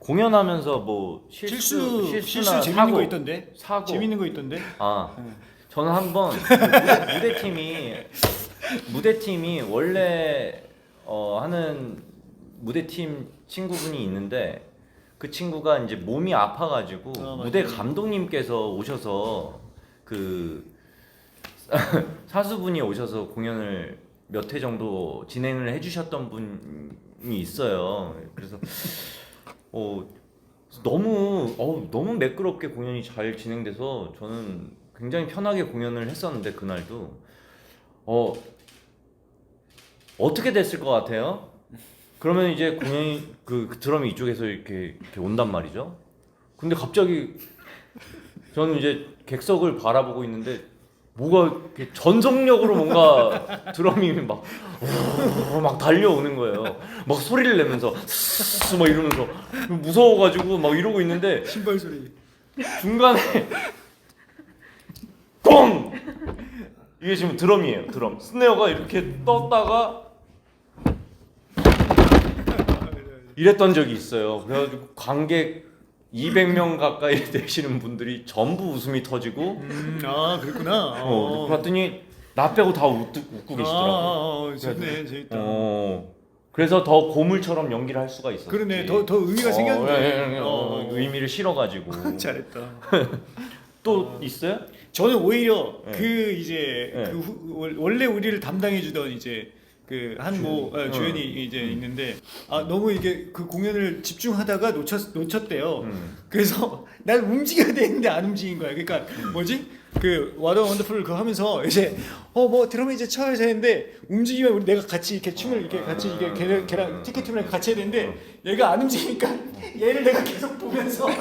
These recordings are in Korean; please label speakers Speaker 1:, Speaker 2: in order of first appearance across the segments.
Speaker 1: 공연하면서 뭐 실수,
Speaker 2: 실수 실수
Speaker 1: 실수나
Speaker 2: 재밌는
Speaker 1: 사고,
Speaker 2: 거 있던데.
Speaker 1: 사고
Speaker 2: 재밌는 거 있던데.
Speaker 1: 아
Speaker 2: 응.
Speaker 1: 저는 한번 무대, 무대팀이 무대팀이 원래 어, 하는 무대팀 친구분이 있는데 그 친구가 이제 몸이 아파가지고
Speaker 2: 아, 맞아요.
Speaker 1: 무대 감독님께서 오셔서 그 사수분이 오셔서 공연을 몇 회 정도 진행을 해주셨던 분이 있어요. 그래서 어 너무 어 너무 매끄럽게 공연이 잘 진행돼서 저는 굉장히 편하게 공연을 했었는데 그날도 어 어떻게 됐을 것 같아요? 그러면 이제 공연이 그, 그 드럼이 이쪽에서 이렇게, 이렇게 온단 말이죠. 근데 갑자기 저는 이제 객석을 바라보고 있는데 뭐가 이렇게 전속력으로 뭔가 드럼이 막, 어, 막 달려오는 거예요. 막 소리를 내면서 스스스 막 이러면서 무서워가지고 막 이러고 있는데
Speaker 2: 신발 소리.
Speaker 1: 중간에 꽁 이게 지금 드럼이에요. 드럼 스네어가 이렇게 떴다가 이랬던 적이 있어요. 그래가지고 관객 200명 가까이 되시는 분들이 전부 웃음이 터지고
Speaker 2: 음, 아 그렇구나.
Speaker 1: 어, 봤더니 나 빼고 다 웃, 웃고
Speaker 2: 아,
Speaker 1: 계시더라고.
Speaker 2: 아, 아, 재밌네, 재밌다.
Speaker 1: 어. 그래서 더 고물처럼 연기를 할 수가 있었지.
Speaker 2: 그러네, 더- 더 의미가 생겼네.
Speaker 1: 어, 예, 예, 예. 어,
Speaker 2: 어.
Speaker 1: 의미를 실어가지고.
Speaker 2: 잘했다.
Speaker 1: 또 있어요?
Speaker 2: 저는 오히려
Speaker 1: 네.
Speaker 2: 그 이제
Speaker 1: 네.
Speaker 2: 그 후, 월- 원래 우리를 담당해 주던 이제 그 한모
Speaker 1: 주연이.
Speaker 2: 주연이
Speaker 1: 어.
Speaker 2: 이제 있는데 아 너무 이게 그 공연을 집중하다가 놓쳤 놓쳤대요.
Speaker 1: 음.
Speaker 2: 그래서 난 움직여야 되는데 안 움직인 거야. 그러니까 뭐지? 그 와더 원더풀 그거 하면서 이제 어 뭐 드럼 이제 쳐야 되는데 움직이면 우리 내가 같이 이렇게 춤을 이렇게 같이 이게 걔랑, 걔랑 티켓팅을 같이 해야 되는데 얘가 안 움직이니까 얘를 내가 계속 보면서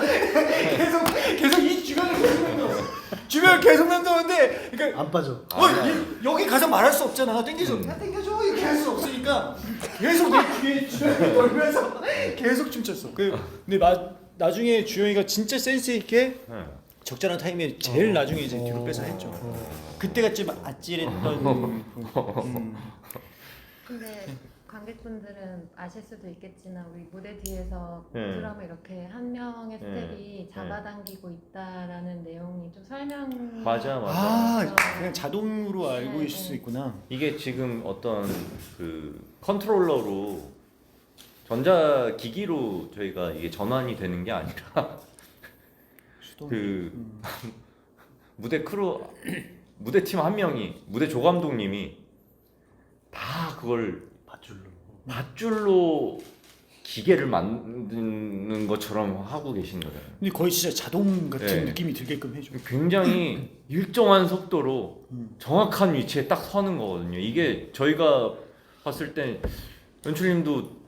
Speaker 2: 계속 계속 이 주변을 계속 맴돌았어. 주변을 계속 맴도는데 그러니까
Speaker 3: 안 빠져.
Speaker 2: 어, 이- 여기 가서 말할 수 없잖아. 땡겨줘. 야, 땡겨줘. 이렇게 할 수 없으니까 계속 내 귀에 주영이 돌면서 계속 춤췄어. 그 근데 나, 나중에 주영이가 진짜 센스 있게
Speaker 1: 네.
Speaker 2: 적절한 타이밍에 제일 나중에 이제 뒤로 빼서 했죠. 그때가 좀 아찔했던. 음.
Speaker 4: 근데 관객분들은 아실 수도 있겠지만 우리 무대 뒤에서
Speaker 1: 네.
Speaker 4: 드럼을 이렇게 한 명의 스텝이 잡아당기고 있다라는 내용이 좀 설명
Speaker 1: 맞아, 맞아.
Speaker 2: 아 그냥 자동으로 알고
Speaker 4: 네,
Speaker 2: 있을 수
Speaker 4: 네.
Speaker 2: 있구나.
Speaker 1: 이게 지금 어떤 그 컨트롤러로 전자 기기로 저희가 이게 전환이 되는 게 아니라
Speaker 2: 수동.
Speaker 1: 그
Speaker 2: 음.
Speaker 1: 무대 크루 무대 팀 한 명이 무대 조감독님이 다 그걸
Speaker 3: 밧줄로.
Speaker 1: 밧줄로 기계를 만드는 것처럼 하고 계신 거잖아요.
Speaker 2: 근데 거의 진짜 자동 같은
Speaker 1: 네.
Speaker 2: 느낌이 들게끔 해줘.
Speaker 1: 굉장히 일정한 속도로
Speaker 2: 음.
Speaker 1: 정확한 위치에 딱 서는 거거든요. 이게 저희가 봤을 때 연출님도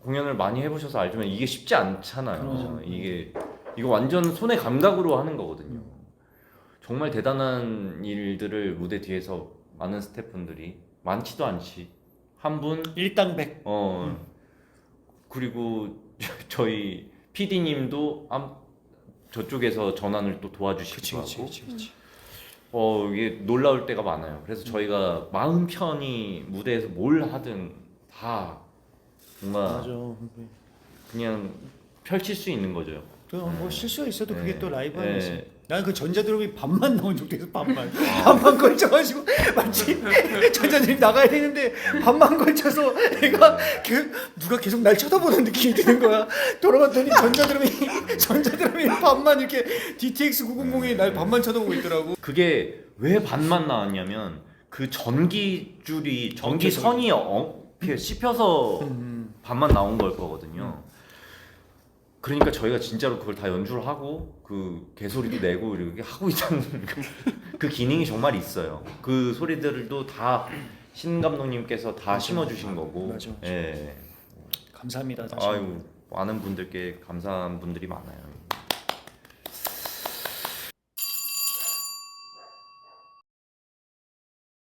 Speaker 1: 공연을 많이 해보셔서 알지만 이게 쉽지 않잖아요.
Speaker 2: 그렇죠.
Speaker 1: 이게 이거 완전 손의 감각으로 하는 거거든요. 정말 대단한 일들을 무대 뒤에서 많은 스태프분들이 많지도 않지 한 분,
Speaker 2: 일당 백.
Speaker 1: 어 그리고 저희 PD님도 저쪽에서 전환을 또 도와주시기도 하고
Speaker 2: 그치.
Speaker 1: 어 이게 놀라울 때가 많아요. 그래서 저희가 마음 편히 무대에서 뭘 하든 다 뭔가
Speaker 2: 맞아.
Speaker 1: 그냥 펼칠 수 있는 거죠.
Speaker 2: 그뭐 실수가 있어도 그게
Speaker 1: 네.
Speaker 2: 또 라이브
Speaker 1: 네.
Speaker 2: 하면서 나는 그 전자드럼이 반만 나온 적도 있어 반만 반만 걸쳐가지고 마치 전자드럼이 나가야 되는데 반만 걸쳐서 내가 그 누가 계속 날 쳐다보는 느낌이 드는 거야 돌아봤더니 전자드럼이 전자드럼이 반만 이렇게 DTX 900이 날 반만 쳐다보고 있더라고
Speaker 1: 그게 왜 반만 나왔냐면 그 전기 줄이 전기. 선이 어, 이렇게 씹혀서
Speaker 2: 음.
Speaker 1: 반만 나온 걸 거거든요. 그러니까 저희가 진짜로 그걸 다 연주를 하고 그 개소리도 내고 이렇게 하고 있다는 그- 그 기능이 정말 있어요. 그 소리들도 다 신 감독님께서 다 심어주신 거고.
Speaker 2: 맞아, 맞아.
Speaker 1: 예.
Speaker 2: 감사합니다 다시
Speaker 1: 아유 많은 분들께 감사한 분들이 많아요.